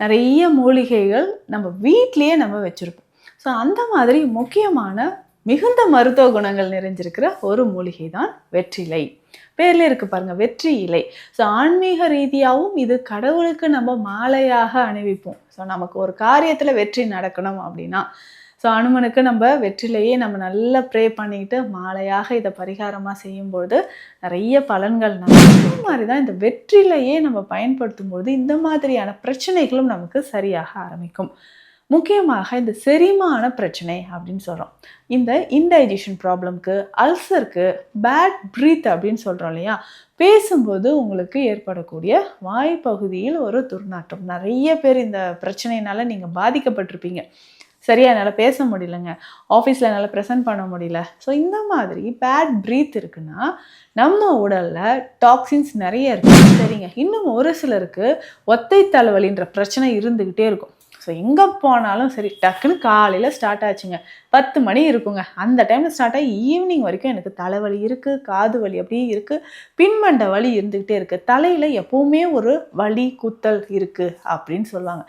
நிறைய மூலிகைகள் நம்ம வீட்லேயே நம்ம வச்சுருப்போம். ஸோ அந்த மாதிரி முக்கியமான மிகுந்த மருத்துவ குணங்கள் நிறைஞ்சிருக்கிற ஒரு மூலிகை தான் வெற்றிலை. பேர்ல இருக்கு பாருங்க வெற்றி இலை. ஸோ ஆன்மீக ரீதியாகவும் இது கடவுளுக்கு நம்ம மாலையாக அணிவிப்போம். ஸோ நமக்கு ஒரு காரியத்தில் வெற்றி நடக்கணும் அப்படின்னா ஸோ அனுமனுக்கு நம்ம வெற்றிலேயே நம்ம நல்லா ப்ரே பண்ணிக்கிட்டு மாலையாக இதை பரிகாரமாக செய்யும்போது நிறைய பலன்கள் நமக்கு இந்த மாதிரி தான் இந்த வெற்றிலையே நம்ம பயன்படுத்தும் போது இந்த மாதிரியான பிரச்சனைகளும் நமக்கு சரியாக ஆரம்பிக்கும். முக்கியமாக இந்த செரிமான பிரச்சனை அப்படின்னு சொல்கிறோம் இந்த இன்டைஜஷன் ப்ராப்ளம்க்கு அல்சருக்கு பேட் ப்ரீத் அப்படின்னு சொல்கிறோம் இல்லையா? பேசும்போது உங்களுக்கு ஏற்படக்கூடிய வாய் பகுதியில் ஒரு துர்நாற்றம். நிறைய பேர் இந்த பிரச்சனையினால் நீங்கள் பாதிக்கப்பட்டிருப்பீங்க. சரியா என்னால் பேச முடியலங்க. ஆஃபீஸில் என்னால் ப்ரெசென்ட் பண்ண முடியல. ஸோ இந்த மாதிரி பேட் ப்ரீத் இருக்குன்னா நம்ம உடலில் டாக்ஸின்ஸ் நிறைய இருக்குது சரிங்க. இன்னும் ஒரு சிலருக்கு ஒத்தை தலைவலின்ற பிரச்சனை இருந்துக்கிட்டே இருக்கும். ஸோ எங்கே போனாலும் சரி டக்குன்னு காலையில் ஸ்டார்ட் ஆச்சுங்க. பத்து மணி இருக்குங்க. அந்த டைமில் ஸ்டார்ட் ஆகி ஈவினிங் வரைக்கும் எனக்கு தலைவலி இருக்குது காது வலி அப்படியே இருக்குது பின்மண்ட வலி இருந்துக்கிட்டே இருக்குது தலையில் எப்போவுமே ஒரு வலி குத்தல் இருக்குது அப்படின்னு சொல்லுவாங்க.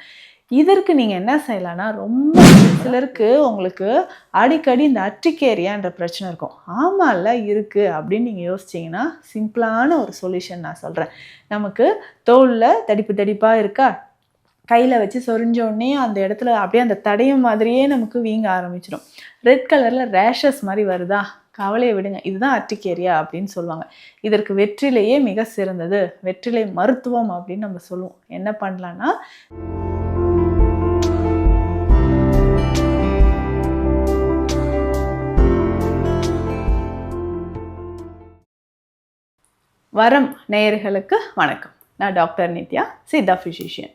இதற்கு நீங்கள் என்ன செய்யலாம்னா ரொம்ப சிலருக்கு உங்களுக்கு அடிக்கடி இந்த அற்றிக்கேரியான்ற பிரச்சனை இருக்கும். ஆமாம்ல இருக்குது அப்படின்னு நீங்கள் யோசிச்சிங்கன்னா சிம்பிளான ஒரு சொல்யூஷன் நான் சொல்கிறேன் நமக்கு தோலில் தடிப்பு தடிப்பாக இருக்கா? கையில் வச்சு சொரிஞ்சோடனே அந்த இடத்துல அப்படியே அந்த தடையும் மாதிரியே நமக்கு வீங்க ஆரம்பிச்சிடும். ரெட் கலரில் ரேஷஸ் மாதிரி வருதா? கவலையை விடுங்க. இதுதான் அர்டிகேரியா அப்படின்னு சொல்லுவாங்க. இதற்கு வெற்றிலையே மிக சிறந்தது. வெற்றிலை மருத்துவம் அப்படின்னு நம்ம சொல்லுவோம். என்ன பண்ணலான்னா வரம் நேயர்களுக்கு வணக்கம். நான் டாக்டர் நித்யா சித்தா ஃபிசிஷியன்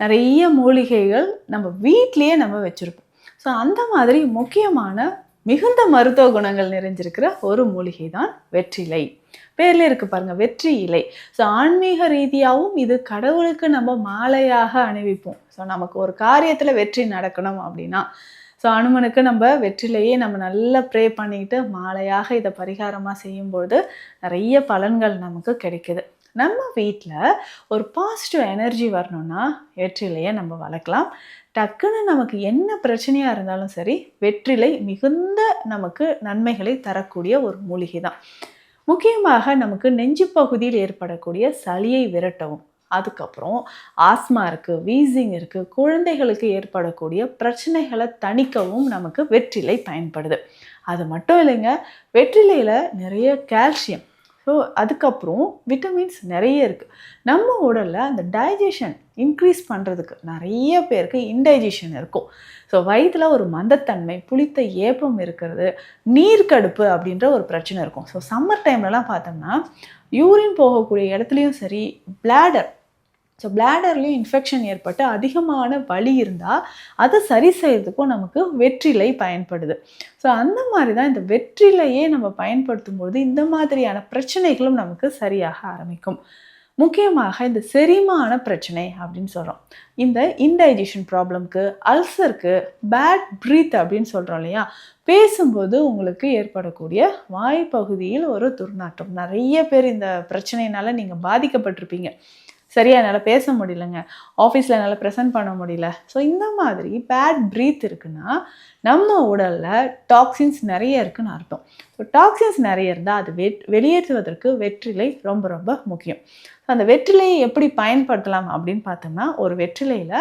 நிறைய மூலிகைகள் நம்ம வீட்லேயே நம்ம வச்சுருப்போம். ஸோ அந்த மாதிரி முக்கியமான மிகுந்த மருத்துவ குணங்கள் நிறைஞ்சிருக்கிற ஒரு மூலிகை தான் வெற்றிலை. பேரில் இருக்கு பாருங்கள் வெற்றி இலை. ஸோ ஆன்மீக ரீதியாகவும் இது கடவுளுக்கு நம்ம மாலையாக அணிவிப்போம். ஸோ நமக்கு ஒரு காரியத்தில் வெற்றி நடக்கணும் அப்படின்னா ஸோ அனுமனுக்கு நம்ம வெற்றிலையே நம்ம நல்லா ப்ரே பண்ணிக்கிட்டு மாலையாக இதை பரிகாரமாக செய்யும்பொழுது நிறைய பலன்கள் நமக்கு கிடைக்குது. நம்ம வீட்டில் ஒரு பாசிட்டிவ் எனர்ஜி வரணும்னா வெற்றிலையை நம்ம வளர்க்கலாம். டக்குன்னு நமக்கு என்ன பிரச்சனையாக இருந்தாலும் சரி வெற்றிலை மிகுந்த நமக்கு நன்மைகளை தரக்கூடிய ஒரு மூலிகை தான் முக்கியமாக நமக்கு நெஞ்சு பகுதியில் ஏற்படக்கூடிய சளியை விரட்டவும். அதுக்கப்புறம் ஆஸ்மா இருக்குது வீசிங் இருக்குது குழந்தைகளுக்கு ஏற்படக்கூடிய பிரச்சனைகளை தணிக்கவும் நமக்கு வெற்றிலை பயன்படுது. அது மட்டும் இல்லைங்க வெற்றிலையில் நிறைய கால்சியம். ஸோ அதுக்கப்புறம் விட்டமின்ஸ் நிறைய இருக்குது நம்ம உடலில் அந்த டைஜஷன் இன்க்ரீஸ் பண்ணுறதுக்கு நிறைய பேருக்கு இன்டைஜஷன் இருக்கும். ஸோ வயிற்றில் ஒரு மந்தத்தன்மை புளித்த ஏப்பம் இருக்கிறது நீர்க்கடுப்பு அப்படின்ற ஒரு பிரச்சனை இருக்கும். ஸோ சம்மர் டைம்லலாம் பார்த்தோம்னா யூரின் போகக்கூடிய இடத்துலையும் சரி பிளாடர் ஸோ பிளாடர்லேயும் இன்ஃபெக்ஷன் ஏற்பட்டு அதிகமான வலி இருந்தால் அதை சரி செய்கிறதுக்கும் நமக்கு வெற்றிலை பயன்படுது. ஸோ அந்த மாதிரி தான் இந்த வெற்றிலையே நம்ம பயன்படுத்தும் பொழுது இந்த மாதிரியான பிரச்சனைகளும் நமக்கு சரியாக ஆரம்பிக்கும். முக்கியமாக இந்த செரிமான பிரச்சனை அப்படின்னு சொல்கிறோம் இந்த இன்டைஜஷன் ப்ராப்ளம்க்கு அல்சருக்கு பேட் ப்ரீத் அப்படின்னு சொல்கிறோம் இல்லையா? பேசும்போது உங்களுக்கு ஏற்படக்கூடிய வாய் பகுதியில் ஒரு துர்நாற்றம். நிறைய பேர் இந்த பிரச்சனையினால நீங்கள் பாதிக்கப்பட்டிருப்பீங்க. சரியா என்னால் பேச முடியலங்க. ஆஃபீஸில் என்னால் ப்ரெசென்ட் பண்ண முடியல. ஸோ இந்த மாதிரி பேட் ப்ரீத் இருக்குன்னா நம்ம உடலில் டாக்ஸின்ஸ் நிறைய இருக்குன்னு அர்த்தம். ஸோ டாக்ஸின்ஸ் நிறைய இருந்தால் அது வெ வெளியேற்றுவதற்கு வெற்றிலை ரொம்ப ரொம்ப முக்கியம். அந்த வெற்றிலையை எப்படி பயன்படுத்தலாம் அப்படின்னு பார்த்தோம்னா ஒரு வெற்றிலையில்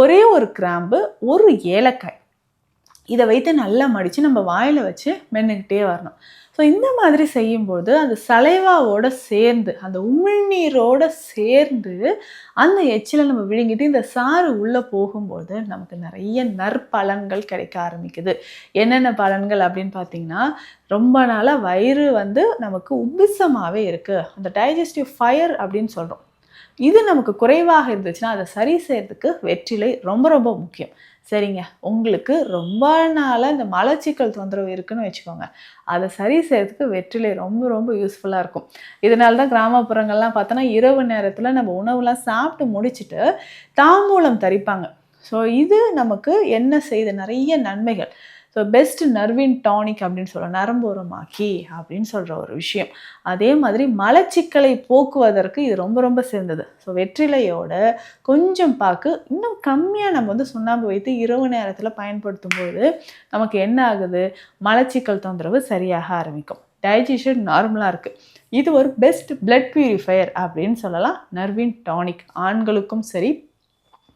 ஒரே ஒரு கிராம்பு ஒரு ஏலக்காய். இதை வைத்து நல்லா மடித்து நம்ம வாயில் வச்சு மென்னுக்கிட்டே வரணும். ஸோ இந்த மாதிரி செய்யும்போது அந்த சலைவாவோட சேர்ந்து அந்த உமிழ்நீரோட சேர்ந்து அந்த எச்சிலை நம்ம விழுங்கிட்டு இந்த சாறு உள்ளே போகும்போது நமக்கு நிறைய நற்பலன்கள் கிடைக்க ஆரம்பிக்குது. என்னென்ன பலன்கள் அப்படின்னு பார்த்தீங்கன்னா ரொம்ப நாளாக வயிறு வந்து நமக்கு உபிசமாகவே இருக்குது அந்த டைஜஸ்டிவ் ஃபயர் அப்படின்னு சொல்கிறோம் இது நமக்கு குறைவாக இருந்துச்சுன்னா அதை சரி செய்கிறதுக்கு வெற்றிலை ரொம்ப ரொம்ப முக்கியம். சரிங்க. உங்களுக்கு ரொம்ப நாளாக இந்த மலச்சிக்கல் தொந்தரவு இருக்குன்னு வச்சுக்கோங்க. அதை சரி செய்யறதுக்கு வெற்றிலை ரொம்ப ரொம்ப யூஸ்ஃபுல்லாக இருக்கும். இதனால தான் கிராமப்புறங்கள்லாம் பார்த்தோன்னா இரவு நேரத்தில் நம்ம உணவுலாம் சாப்பிட்டு முடிச்சுட்டு தாம்பூலம் தரிப்பாங்க. ஸோ இது நமக்கு என்ன செய்த நிறைய நன்மைகள். ஸோ பெஸ்ட் நர்வின் டானிக் அப்படின்னு சொல்ல நரம்போரமாக்கி அப்படின்னு சொல்கிற ஒரு விஷயம். அதே மாதிரி மலச்சிக்கலை போக்குவதற்கு இது ரொம்ப ரொம்ப சிறந்தது. ஸோ வெற்றிலையோட கொஞ்சம் பாக்கு இன்னும் கம்மியாக நம்ம வந்து சுண்ணாம்பு வைத்து இரவு நேரத்தில் பயன்படுத்தும் போது நமக்கு என்ன ஆகுது? மலச்சிக்கல் தொந்தரவு சரியாக ஆரம்பிக்கும். டைஜஷன் நார்மலாக இருக்குது இது ஒரு பெஸ்ட் பிளட் பியூரிஃபையர் அப்படின்னு சொல்லலாம். நர்வின் டானிக் ஆண்களுக்கும் சரி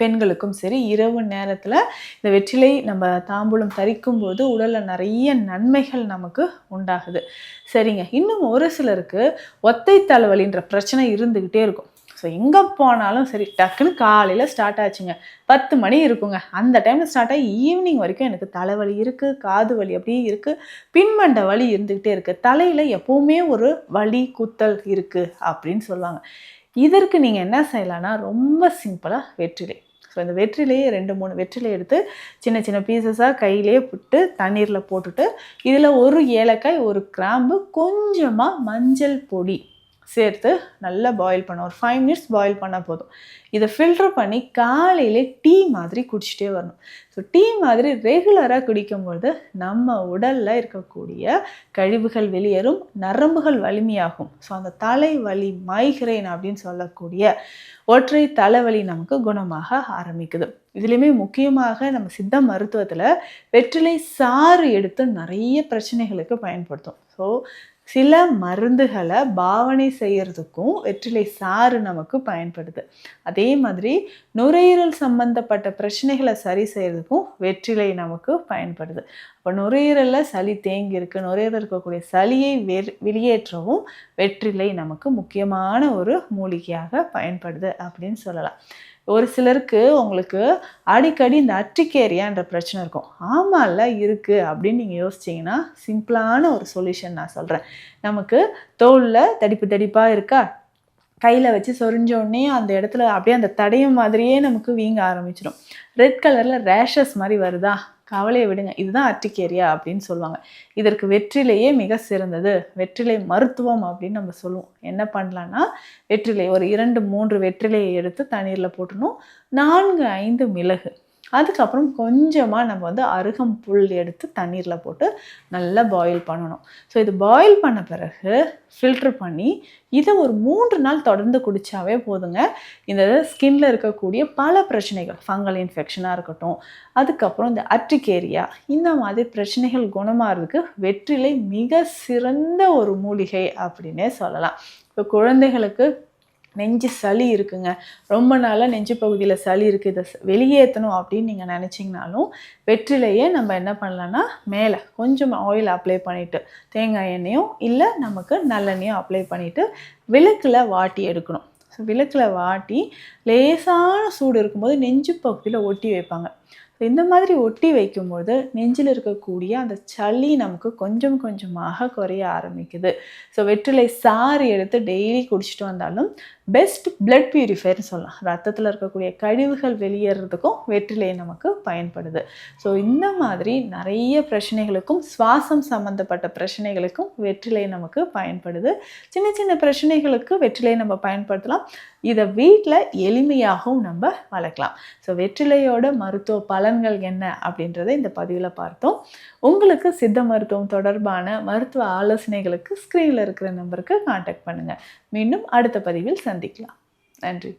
பெண்களுக்கும் சரி இரவு நேரத்தில் இந்த வெற்றிலை நம்ம தாம்பூலம் தரிக்கும் போது உடலில் நிறைய நன்மைகள் நமக்கு உண்டாகுது. சரிங்க. இன்னும் ஒரு சிலருக்கு ஒத்தை தலைவலின்ற பிரச்சனை இருந்துக்கிட்டே இருக்கும். ஸோ எங்கே போனாலும் சரி டக்குன்னு காலையில் ஸ்டார்ட் ஆச்சுங்க. பத்து மணி இருக்குங்க. அந்த டைமில் ஸ்டார்ட் ஆகி ஈவினிங் வரைக்கும் எனக்கு தலைவலி இருக்குது காது வலி அப்படியே இருக்குது பின்மண்ட வலி இருந்துக்கிட்டே இருக்குது தலையில் எப்போவுமே ஒரு வலி குத்தல் இருக்குது அப்படின்னு சொல்லுவாங்க. இதற்கு நீங்கள் என்ன செய்யலாம்னா ரொம்ப சிம்பிளாக வெற்றிலை. ஸோ இந்த வெற்றிலையே ரெண்டு மூணு வெற்றிலை எடுத்து சின்ன சின்ன பீசஸாக கையிலே விட்டு தண்ணீரில் போட்டுட்டு இதில் ஒரு ஏலக்காய் ஒரு கிராம்பு கொஞ்சமாக மஞ்சள் பொடி. சேர்த்து நல்லா பாயில் பண்ண ஒரு ஃபைவ் மினிட்ஸ் பாயில் பண்ணால் போதும். இதை ஃபில்டர் பண்ணி காலையிலே டீ மாதிரி குடிச்சிட்டே வரணும். ஸோ டீ மாதிரி ரெகுலராக குடிக்கும்பொழுது நம்ம உடலில் இருக்கக்கூடிய கழிவுகள் வெளியேறும் நரம்புகள் வலிமையாகும். ஸோ அந்த தலைவலி மைக்ரைன் அப்படின்னு சொல்லக்கூடிய ஒற்றை தலைவலி நமக்கு குணமாக ஆரம்பிக்குது. இதுலேயுமே முக்கியமாக நம்ம சித்த மருத்துவத்தில் வெற்றிலை சாறு எடுத்து நிறைய பிரச்சனைகளுக்கு பயன்படுத்தும். ஸோ சில மருந்துகளை பாவனை செய்யறதுக்கும் வெற்றிலை சாறு நமக்கு பயன்படுது. அதே மாதிரி நுரையீரல் சம்பந்தப்பட்ட பிரச்சனைகளை சரி செய்யறதுக்கும் வெற்றிலை நமக்கு பயன்படுது. இப்போ நுரையீரலில் சளி தேங்கி இருக்கு. நுரையீரல் இருக்கக்கூடிய சளியை வெ வெளியேற்றவும் வெற்றிலை நமக்கு முக்கியமான ஒரு மூலிகையாக பயன்படுது அப்படின்னு சொல்லலாம். ஒரு சிலருக்கு உங்களுக்கு அடிக்கடி இந்த அற்றிக்கேரியான்ற பிரச்சனை இருக்கும். ஆமாம்ல இருக்குது அப்படின்னு நீங்கள் யோசிச்சிங்கன்னா சிம்பிளான ஒரு சொல்யூஷன் நான் சொல்கிறேன் நமக்கு தோலில் தடிப்பு தடிப்பாக இருக்கா? கையில் வச்சு சொரிஞ்சோடனே அந்த இடத்துல அப்படியே அந்த தடையும் மாதிரியே நமக்கு வீங்க ஆரம்பிச்சிடும் ரெட் கலரில் ரேஷஸ் மாதிரி வருதா? கவலையை விடுங்க. இதுதான் அர்டிகேரியா அப்படின்னு சொல்லுவாங்க. இதற்கு வெற்றிலையே மிக சிறந்தது. வெற்றிலை மருத்துவம் அப்படின்னு நம்ம சொல்லுவோம். என்ன பண்ணலான்னா வெற்றிலை ஒரு இரண்டு மூன்று வெற்றிலையை எடுத்து தண்ணீரில் போட்டணும் நான்கு ஐந்து மிளகு. அதுக்கப்புறம் கொஞ்சமாக நம்ம வந்து அருகம் புல் எடுத்து தண்ணீரில் போட்டு நல்லா பாயில் பண்ணணும். ஸோ இது பாயில் பண்ண பிறகு ஃபில்ட்ரு பண்ணி இதை ஒரு மூன்று நாள் தொடர்ந்து குடித்தாவே போதுங்க. இந்த ஸ்கின்ல இருக்கக்கூடிய பல பிரச்சனைகள் ஃபங்கல் இன்ஃபெக்ஷனாக இருக்கட்டும் அதுக்கப்புறம் இந்த அட்ரிகேரியா இந்த மாதிரி பிரச்சனைகள் குணமாகிறதுக்கு வெற்றிலை மிக சிறந்த ஒரு மூலிகை அப்படின்னே சொல்லலாம். இப்போ குழந்தைகளுக்கு நெஞ்சு சளி இருக்குங்க. ரொம்ப நாளாக நெஞ்சு பகுதியில் சளி இருக்குது இதை வெளியேற்றணும் அப்படின்னு நீங்கள் நினச்சிங்கனாலும் வெற்றிலையே நம்ம என்ன பண்ணலான்னா மேலே கொஞ்சம் ஆயில் அப்ளை பண்ணிவிட்டு தேங்காய் எண்ணெயும் இல்லை நமக்கு நல்லெண்ணையும் அப்ளை பண்ணிவிட்டு விளக்கில் வாட்டி எடுக்கணும். ஸோ விளக்கில் வாட்டி லேசான சூடு இருக்கும்போது நெஞ்சு பகுதியில் ஒட்டி வைப்பாங்க. இந்த மாதிரி ஒட்டி வைக்கும்போது நெஞ்சில் இருக்கக்கூடிய அந்த சளி நமக்கு கொஞ்சம் கொஞ்சமாக குறைய ஆரம்பிக்குது. ஸோ வெற்றிலை சாறு எடுத்து டெய்லி குடிச்சிட்டு வந்தாலும் பெஸ்ட் பிளட் பியூரிஃபையர்னு சொல்லலாம். ரத்தத்தில் இருக்கக்கூடிய கழிவுகள் வெளியேறதுக்கும் வெற்றிலை நமக்கு பயன்படுது. ஸோ இந்த மாதிரி நிறைய பிரச்சனைகளுக்கும் சுவாசம் சம்மந்தப்பட்ட பிரச்சனைகளுக்கும் வெற்றிலை நமக்கு பயன்படுது. சின்ன சின்ன பிரச்சனைகளுக்கு வெற்றிலை நம்ம பயன்படுத்தலாம். இதை வீட்டில் எளிமையாகவும் நம்ம வளர்க்கலாம். ஸோ வெற்றிலையோட மருத்துவ பலன்கள் என்ன அப்படின்றத இந்த பதிவில் பார்த்தோம். உங்களுக்கு சித்த மருத்துவம் தொடர்பான மருத்துவ ஆலோசனைகளுக்கு ஸ்க்ரீனில் இருக்கிற நம்பருக்கு காண்டாக்ட் பண்ணுங்கள் மீண்டும் அடுத்த பதிவில் சந்திக்கலாம். நன்றி.